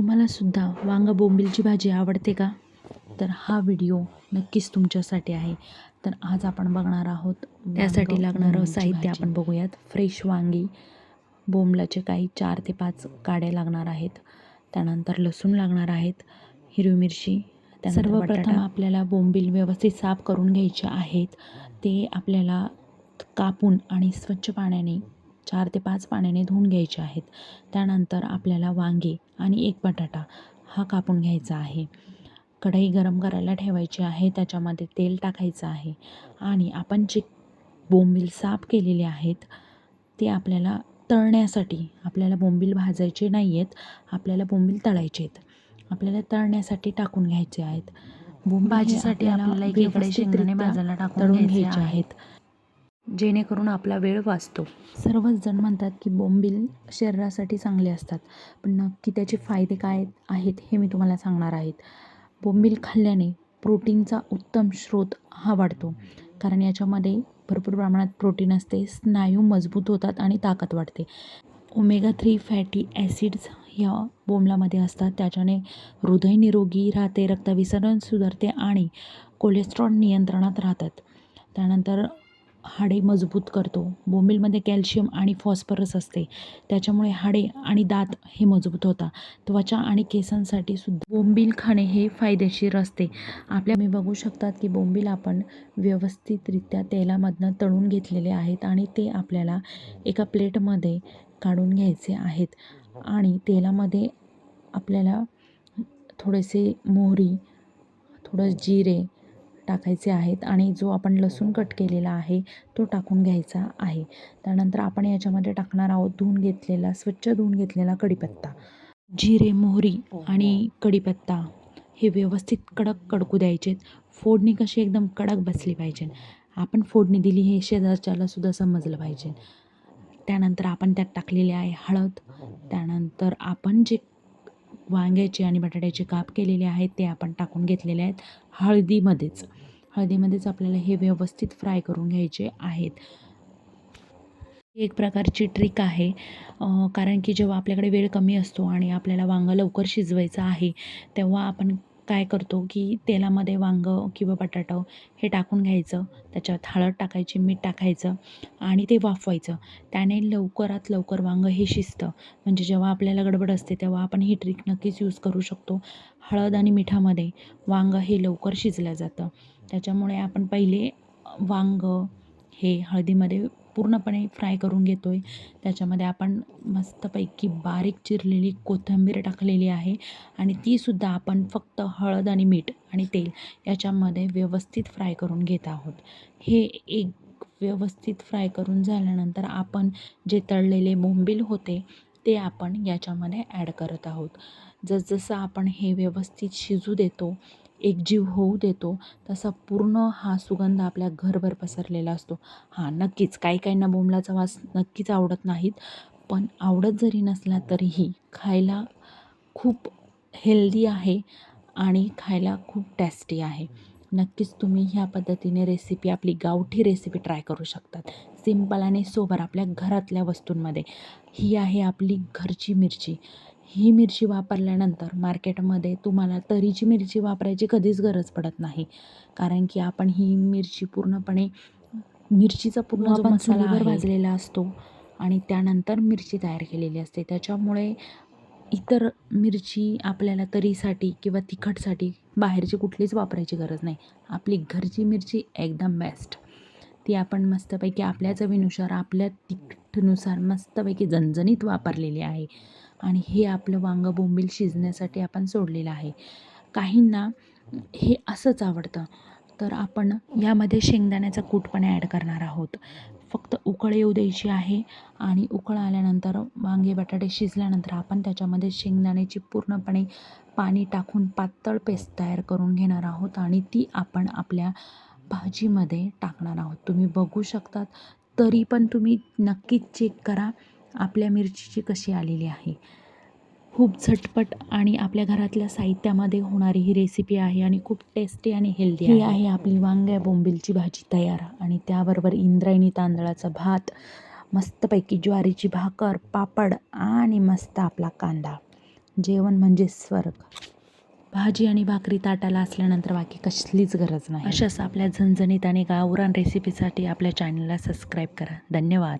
तुम्हालासुद्धा वांगं बोंबीलची भाजी आवडते का? तर हा व्हिडिओ नक्कीच तुमच्यासाठी आहे. तर आज आपण बघणार आहोत त्यासाठी लागणारं साहित्य. आपण बघूयात. फ्रेश वांगी बोंबलाचे काही चार ते पाच काड्या लागणार आहेत. त्यानंतर लसूण लागणार आहेत हिरवी मिरची सर्वप्रथम. आपल्याला बोंबील व्यवस्थित साफ करून घ्यायचे आहेत. ते आपल्याला कापून आणि स्वच्छ पाण्याने चार ते पाच पाण्याने धुवून घ्यायचे आहेत. त्यानंतर आपल्याला वांगे आणि एक बटाटा हा कापून घ्यायचा आहे. कढई गरम करायला ठेवायची आहे. त्याच्यामध्ये तेल टाकायचं आहे. आणि आपण जे बोंबील साफ केलेले आहेत ते आपल्याला तळण्यासाठी आपल्याला बोंबील भाजायचे नाही आहेत आपल्याला बोंबील तळायचे आहेत. आपल्याला तळण्यासाठी टाकून घ्यायचे आहेत. भाजीसाठी आपल्याला व्यवस्थितरित्या शेंगदाणे भाजायला टाकून घ्यायचे आहेत. जेणेकरून आपला वेळ वाचतो. सर्वच जण म्हणतात की बोंबील शरीरासाठी चांगले असतात. पण नक्की त्याचे फायदे काय आहेत हे मी तुम्हाला सांगणार आहेत बोंबील खाल्ल्याने प्रोटीनचा उत्तम स्रोत हा वाढतो. कारण याच्यामध्ये भरपूर प्रमाणात प्रोटीन असते स्नायू मजबूत होतात आणि ताकद वाढते. ओमेगा थ्री फॅटी ॲसिड्स ह्या बोंबलामध्ये असतात. त्याच्याने हृदय निरोगी राहते रक्तविसरण सुधारते आणि कोलेस्ट्रॉल नियंत्रणात राहतात. त्यानंतर हाडे मजबूत करतो. बोंबीलमध्ये कॅल्शियम आणि फॉस्फरस असते. त्याच्यामुळे हाडे आणि दात हे मजबूत होतात. त्वचा आणि केसांसाठी सुद्धा बोंबील खाणे हे फायदेशीर असते. आपल्या मी बघू शकतात की बोंबील आपण व्यवस्थितरित्या तेलामधनं तळून घेतलेले आहेत आणि ते आपल्याला एका प्लेटमध्ये काढून घ्यायचे आहेत. आणि तेलामध्ये आपल्याला थोडेसे मोहरी थोडं जिरे टाकायचे आहेत आणि जो आपण लसूण कट केलेला आहे तो टाकून घ्यायचा आहे. त्यानंतर आपण याच्यामध्ये टाकणार आहोत धुवून घेतलेला स्वच्छ धुवून घेतलेला कढीपत्ता. जिरे मोहरी आणि कढीपत्ता हे व्यवस्थित कडक कडकू द्यायचेत. फोडणी कशी एकदम कडक बसली पाहिजे. आपण फोडणी दिली हे शेजारच्याला सुद्धा समजलं पाहिजे. त्यानंतर आपण त्यात टाकलेले आहे हळद. त्यानंतर आपण जे वांग्याचे आणि बटाट्याचे काप केलेले आहेत ते आपण टाकून घेतलेले आहेत हळदीमध्येच. हळदीमध्येच आपल्याला हे व्यवस्थित फ्राय करून घ्यायचे आहेत. एक प्रकारची ट्रिक आहे कारण की जेव्हा आपल्याकडे वेळ कमी असतो आणि आपल्याला वांगं लवकर शिजवायचं आहे तेव्हा आपण काय करतो की तेलामध्ये वांगं किंवा बटाटं हे टाकून घ्यायचं. त्याच्यात हळद टाकायची मीठ टाकायचं आणि ते वाफवायचं. त्याने लवकरात लवकर वांगं हे शिजतं. म्हणजे जेव्हा आपल्याला गडबड असते तेव्हा आपण ही ट्रिक नक्कीच यूज करू शकतो. हळद आणि मिठामध्ये वांगं हे लवकर शिजलं जातं. त्याच्यामुळे आपण पहिले वांगं हे हळदीमध्ये पूर्णपणे फ्राय करून घेतो आहे त्याच्यामध्ये आपण मस्तपैकी बारीक चिरलेली कोथिंबीर टाकलेली आहे आणि तीसुद्धा आपण फक्त हळद आणि मीठ आणि तेल याच्यामध्ये व्यवस्थित फ्राय करून घेत आहोत. हे एक व्यवस्थित फ्राय करून झाल्यानंतर आपण जे तळलेले बोंबील होते ते आपण याच्यामध्ये ॲड करत आहोत. जसजसं आपण हे व्यवस्थित शिजू देतो एकजीव होऊ देतो तसा पूर्ण हा सुगंध आपल्या घरभर पसरलेला असतो. हां नक्कीच काही काहींना बोंबलाचा वास नक्कीच आवडत नाहीत पण आवडत जरी नसला तरीही खायला खूप हेल्दी आहे आणि खायला खूप टेस्टी आहे. नक्कीच तुम्ही ह्या पद्धतीने रेसिपी आपली गावठी रेसिपी ट्राय करू शकतात. सिंपल आणि सोबर आपल्या घरातल्या वस्तूंमध्ये. ही आहे आपली घरची मिरची. ही मिरची वापरल्यानंतर मार्केटमध्ये तुम्हाला तरीची मिरची वापरायची कधीच गरज पडत नाही. कारण की आपण ही मिरची पूर्णपणे मिरचीचा पूर्ण आपण चुलीवर भाजलेला असतो आणि त्यानंतर मिरची तयार केलेली असते. त्याच्यामुळे इतर मिरची आपल्याला तरीसाठी किंवा तिखटसाठी बाहेरची कुठलीच वापरायची गरज नाही. आपली घरची मिरची एकदम बेस्ट ती आपण मस्तपैकी आपल्या चवीनुसार आपल्या तिखटनुसार मस्तपैकी झणझणीत वापरलेली आहे. आणि हे आपलं वांगं बोंबील शिजण्यासाठी आपण सोडलेलं आहे. काहींना हे असंच आवडतं. तर आपण यामध्ये शेंगदाण्याचा कूट पण ॲड करणार आहोत. फक्त उकळ येऊ द्यायची आहे आणि उकळ आल्यानंतर वांगे बटाटे शिजल्यानंतर आपण त्याच्यामध्ये शेंगदाण्याची पूर्णपणे पाणी टाकून पातळ पेस्ट तयार करून घेणार आहोत आणि ती आपण आपल्या भाजीमध्ये टाकणार आहोत. तुम्ही बघू शकतात तरी पण तुम्ही नक्कीच चेक करा आपल्या मिरचीची कशी आलेली आहे. खूप झटपट आणि आपल्या घरातल्या साहित्यामध्ये होणारी ही रेसिपी आहे आणि खूप टेस्टी आणि हेल्दी ही आहे आपली वांग्या बोंबीलची भाजी तयार आणि त्याबरोबर इंद्रायणी तांदळाचा भात मस्तपैकी ज्वारीची भाकर पापड आणि मस्त आपला कांदा. जेवण म्हणजे स्वर्ग. भाजी आणि भाकरी ताटाला असल्यानंतर बाकी कसलीच गरज नाही. अशाच आपल्या झणझणीत आणि गावरान रेसिपीसाठी आपल्या चॅनलला सबस्क्राईब करा. धन्यवाद.